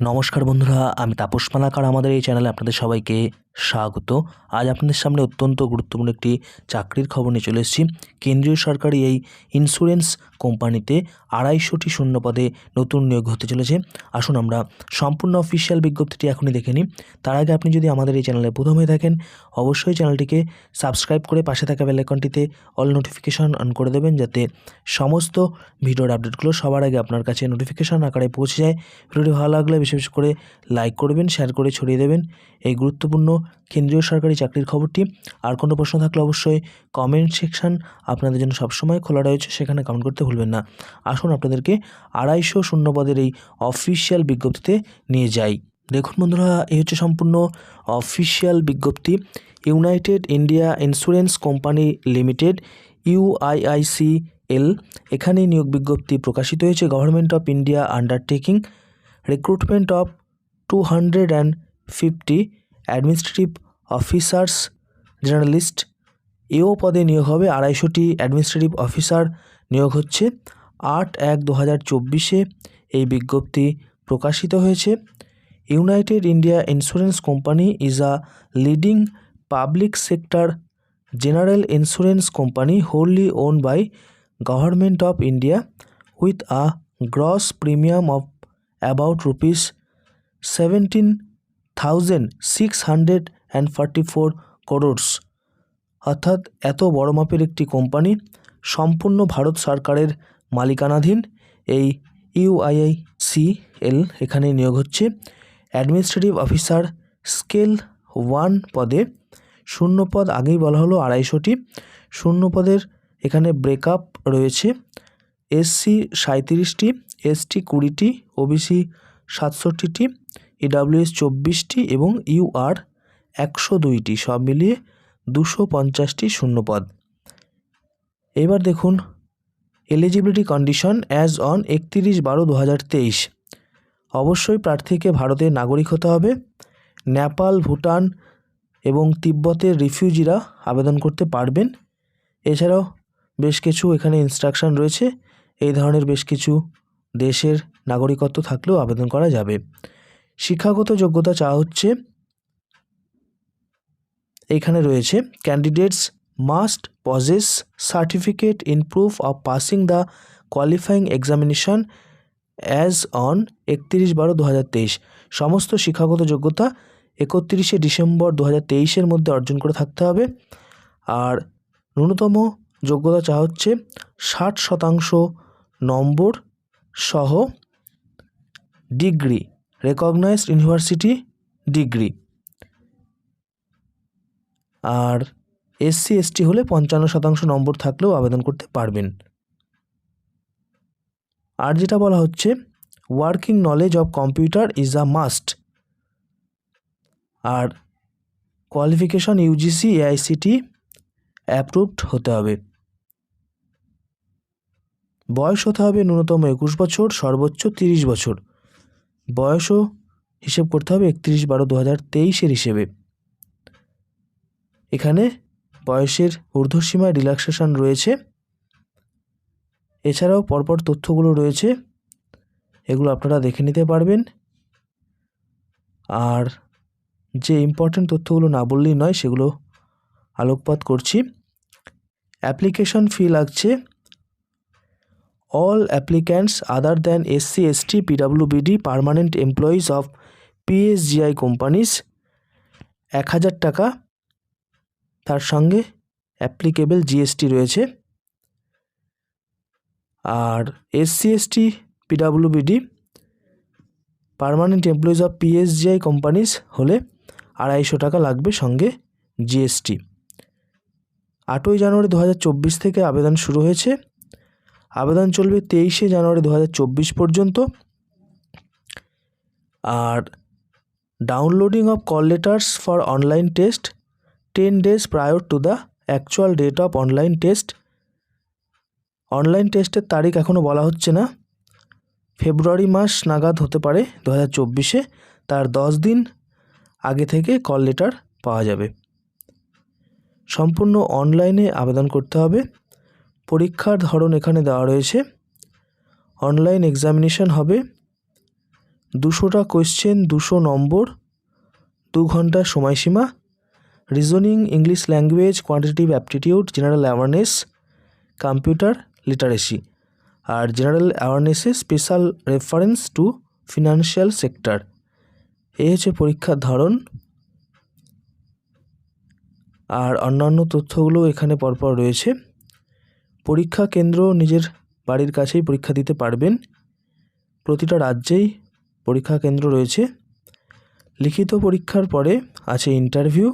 নমস্কার বন্ধুরা, আমি তাপস মালাকার, আমাদের এই চ্যানেলে আপনাদের সবাইকে স্বাগত। আজ আপনাদের সামনে অত্যন্ত গুরুত্বপূর্ণ একটি চাকরির খবর নিয়ে চলে এসেছি। কেন্দ্রীয় সরকারি এই ইন্স্যুরেন্স কোম্পানিতে আড়াইশোটি শূন্য পদে নতুন নিয়োগ হতে চলেছে। আসুন আমরা সম্পূর্ণ অফিসিয়াল বিজ্ঞপ্তিটি এখনই দেখে নিই। তার আগে আপনি যদি আমাদের এই চ্যানেলে প্রথম হয়ে থাকেন, অবশ্যই চ্যানেলটিকে সাবস্ক্রাইব করে পাশে থাকা বেলাইকনটিতে অল নোটিফিকেশন অন করে দেবেন, যাতে সমস্ত ভিডিওর আপডেটগুলো সবার আগে আপনার কাছে নোটিফিকেশন আকারে পৌঁছে যায়। ভিডিওটি ভালো লাগলে বেশি বেশি করে লাইক করবেন শেয়ার করে ছড়িয়ে দেবেন। এই গুরুত্বপূর্ণ কেন্দ্রীয় সরকারি চাকরির খবরটি। আর কোনো প্রশ্ন থাকলে অবশ্যই কমেন্ট সেকশন আপনাদের জন্য সবসময় খোলা রয়েছে, সেখানে কমেন্ট করতে ভুলবেন না। আসুন আপনাদেরকে আড়াইশো শূন্য পদের এই অফিসিয়াল বিজ্ঞপ্তিতে নিয়ে যাই। দেখুন বন্ধুরা, এই হচ্ছে সম্পূর্ণ অফিসিয়াল বিজ্ঞপ্তি। United India Insurance company limited UIICL এখানে নিয়োগ বিজ্ঞপ্তি প্রকাশিত হয়েছে। Government of India undertaking recruitment of two hundred and fifty administrative officers journalist AO পদে নিয়োগ হবে আড়াইশোটি অ্যাডমিনিস্ট্রেটিভ অফিসার নিয়োগ হচ্ছে আট এক দু হাজার চব্বিশে। এই বিজ্ঞপ্তি প্রকাশিত হয়েছে। United India Insurance company is a leading public sector general insurance company wholly own by government of India with a gross premium of about rupees seventeen thousand six hundred and forty four crores অর্থাৎ এত বড় মাপের একটি company সম্পূর্ণ ভারত সরকারের মালিকানাধীন। এই ইউআইআইসিএল এখানে নিয়োগ হচ্ছে। অ্যাডমিনিস্ট্রেটিভ অফিসার স্কেল ওয়ান পদে। শূন্য পদ আগেই বলা হলো আড়াইশোটি। শূন্য পদের এখানে ব্রেকআপ রয়েছে। এসসি সাঁত্রিশটি এসটি কুড়িটি, ওবিসি সাতষট্টিটি ইডাব্লিউএস চব্বিশটি এবং ইউআর একশো দুইটি, সব মিলিয়ে দুশো পঞ্চাশটি শূন্যপদ। এবার দেখুন এলিজিবিলিটি কন্ডিশন অ্যাজ অন একতিরিশ বারো দু অবশ্যই প্রার্থীকে ভারতের নাগরিক হতে হবে। নেপাল, ভুটান এবং তিব্বতের রিফিউজিরা আবেদন করতে পারবেন। এছাড়াও বেশ কিছু এখানে ইনস্ট্রাকশন রয়েছে। এই ধরনের বেশ কিছু দেশের নাগরিকত্ব থাকলেও আবেদন করা যাবে। শিক্ষাগত যোগ্যতা চাওয়া হচ্ছে এখানে রয়েছে candidates must possess certificate in proof of passing the qualifying examination as on একত্রিশ বারো দু সমস্ত শিক্ষাগত যোগ্যতা একত্রিশে ডিসেম্বর দু হাজার মধ্যে অর্জন করে থাকতে হবে। আর ন্যূনতম যোগ্যতা চা হচ্ছে ষাট শতাংশ নম্বর সহ ডিগ্রি রেকগনাইজড ইউনিভার্সিটি ডিগ্রি। আর এসসি এসটি হলে পঞ্চান্ন শতাংশ নম্বর থাকলেও আবেদন করতে পারবেন। আর যেটা বলা হচ্ছে working knowledge of computer is a must R qualification UGC AICTE approved হতে হবে। বয়স হতে হবে ন্যূনতম একুশ বছর, সর্বোচ্চ তিরিশ বছর। বয়সও হিসেব করতে হবে একত্রিশ বারো দু হাজার তেইশের হিসেবে। এখানে বয়সের ঊর্ধ্বসীমায় রিল্যাক্সেশন রয়েছে। এছাড়াও পরপর তথ্যগুলো রয়েছে। এগুলো আপনারা দেখে নিতে পারবেন। আর যে ইম্পর্ট্যান্ট তথ্যগুলো না বললেই নয়, সেগুলো আলোকপাত করছি। অ্যাপ্লিকেশন ফি লাগছে। All applicants other than SC ST PWBD permanent employees of PSGI companies এক হাজার টাকা তার সঙ্গে অ্যাপ্লিকেবল জিএসটি রয়েছে। আর SC ST PWBD permanent employees of PSGI companies হলে আড়াইশো টাকা লাগবে সঙ্গে জিএসটি আটই জানুয়ারি দু হাজার চব্বিশ থেকে আবেদন শুরু হয়েছে। আবেদন চলবে তেইশে জানুয়ারি দু হাজার চব্বিশ পর্যন্ত। আর downloading of call letters for online test ten days prior to the actual date of online test online টেস্টের তারিখ এখনও বলা হচ্ছে না। ফেব্রুয়ারি মাস নাগাদ হতে পারে দু হাজার চব্বিশে, তার দশ দিন আগে থেকে কল লেটার পাওয়া যাবে। সম্পূর্ণ অনলাইনে আবেদন করতে হবে। পরীক্ষার ধরন এখানে দেওয়া রয়েছে। অনলাইন এক্সামিনেশন হবে। দুশোটা কোয়েশ্চেন দুশো নম্বর, দু ঘণ্টার সময়সীমা reasoning English language quantitative aptitude general awareness computer literacy R general অ্যাওয়ারনেসে special reference to financial sector এই হচ্ছে পরীক্ষার ধরন। আর অন্যান্য তথ্যগুলো এখানে পরপর রয়েছে। পরীক্ষা কেন্দ্র নিজের বাড়ির কাছেই পরীক্ষা দিতে পারবেন। প্রতিটা রাজ্যেই পরীক্ষা কেন্দ্র রয়েছে। লিখিত পরীক্ষার পরে আছে interview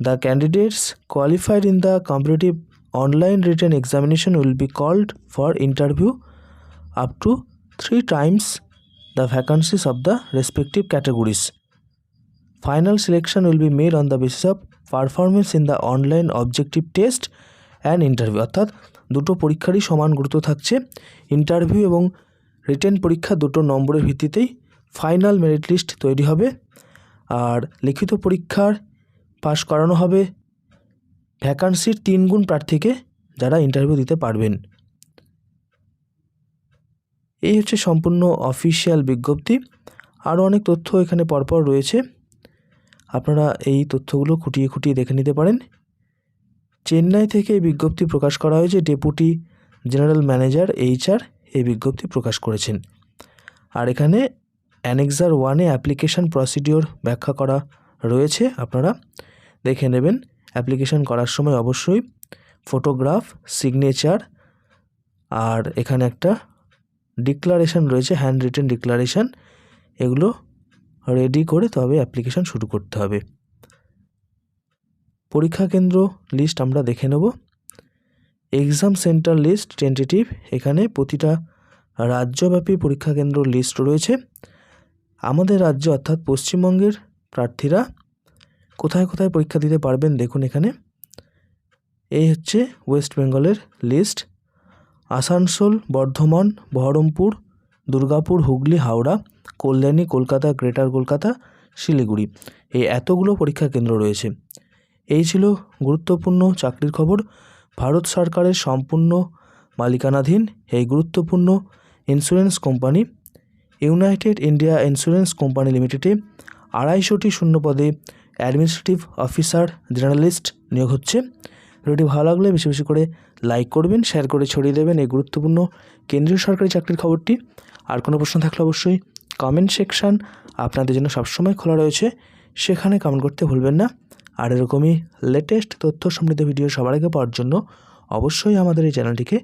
the candidates qualified in the competitive online written examination will be called for interview up to three times the vacancies of the respective categories Final selection will be made on the basis of performance in the online objective test and interview অর্থাৎ দুটো পরীক্ষারই সমান গুরুত্ব থাকছে। Interview এবং written পরীক্ষা দুটো নম্বরের ভিত্তিতেই ফাইনাল মেরিট লিস্ট তৈরি হবে। আর লিখিত পরীক্ষার পাশ করানো হবে ভ্যাকান্সির তিন গুণ প্রার্থীকে যারা ইন্টারভিউ দিতে পারবেন। এই হচ্ছে সম্পূর্ণ অফিসিয়াল বিজ্ঞপ্তি। আরও অনেক তথ্য এখানে পরপর রয়েছে। আপনারা এই তথ্যগুলো খুঁটিয়ে খুঁটিয়ে দেখে নিতে পারেন। চেন্নাই থেকে এই বিজ্ঞপ্তি প্রকাশ করা হয়েছে। ডেপুটি জেনারেল ম্যানেজার এইচআর এই বিজ্ঞপ্তি প্রকাশ করেছেন। আর এখানে অ্যানেক্সার ওয়ানে অ্যাপ্লিকেশন প্রসিডিওর ব্যাখ্যা করা রয়েছে। আপনারা দেখে নেবেন। অ্যাপ্লিকেশন করার সময় অবশ্যই ফটোগ্রাফ, সিগনেচার আর এখানে একটা ডিক্লারেশন রয়েছে হ্যান্ড রিটেন ডিক্লারেশন। এগুলো রেডি করে তবে অ্যাপ্লিকেশন শুরু করতে হবে। পরীক্ষা কেন্দ্র লিস্ট আমরা দেখে নেব। এক্সাম সেন্টার লিস্ট টেন্টেটিভ এখানে প্রতিটা রাজ্যব্যাপী পরীক্ষা কেন্দ্র লিস্ট রয়েছে। আমাদের রাজ্য অর্থাৎ পশ্চিমবঙ্গের প্রার্থীরা কোথায় কোথায় পরীক্ষা দিতে পারবেন দেখুন এখানে। এই হচ্ছে ওয়েস্ট বেঙ্গলের লিস্ট আসানসোল, বর্ধমান, বহরমপুর দুর্গাপুর, হুগলি, হাওড়া, কল্যাণী, কলকাতা, গ্রেটার কলকাতা, শিলিগুড়ি এই এতগুলো পরীক্ষা কেন্দ্র রয়েছে। এই ছিল গুরুত্বপূর্ণ চাকরির খবর। ভারত সরকারের সম্পূর্ণ মালিকানাধীন এই গুরুত্বপূর্ণ insurance company United India insurance company লিমিটেডে আড়াইশোটি শূন্য পদে অ্যাডমিনিস্ট্রেটিভ অফিসার জার্নালিস্ট নিয়োগ হচ্ছে। ভিডিওটি ভালো লাগলে বেশি বেশি করে লাইক করবেন শেয়ার করে ছড়িয়ে দেবেন এই গুরুত্বপূর্ণ কেন্দ্রীয় সরকারি চাকরির খবরটি। আর কোনো প্রশ্ন থাকলে অবশ্যই কমেন্ট সেকশান আপনাদের জন্য সবসময় খোলা রয়েছে, সেখানে কমেন্ট করতে ভুলবেন না। আর এরকমই লেটেস্ট তথ্য সমৃদ্ধ ভিডিও সবার আগে পাওয়ার জন্য অবশ্যই আমাদের এই চ্যানেলটিকে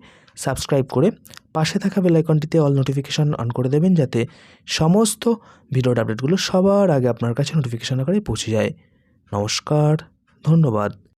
সাবস্ক্রাইব করে পাশে থাকা বেল আইকনটিতে অল নোটিফিকেশান অন করে দেবেন, যাতে সমস্ত ভিডিওর আপডেটগুলো সবার আগে আপনার কাছে নোটিফিকেশান আকারে পৌঁছে যায়। নমস্কার, ধন্যবাদ।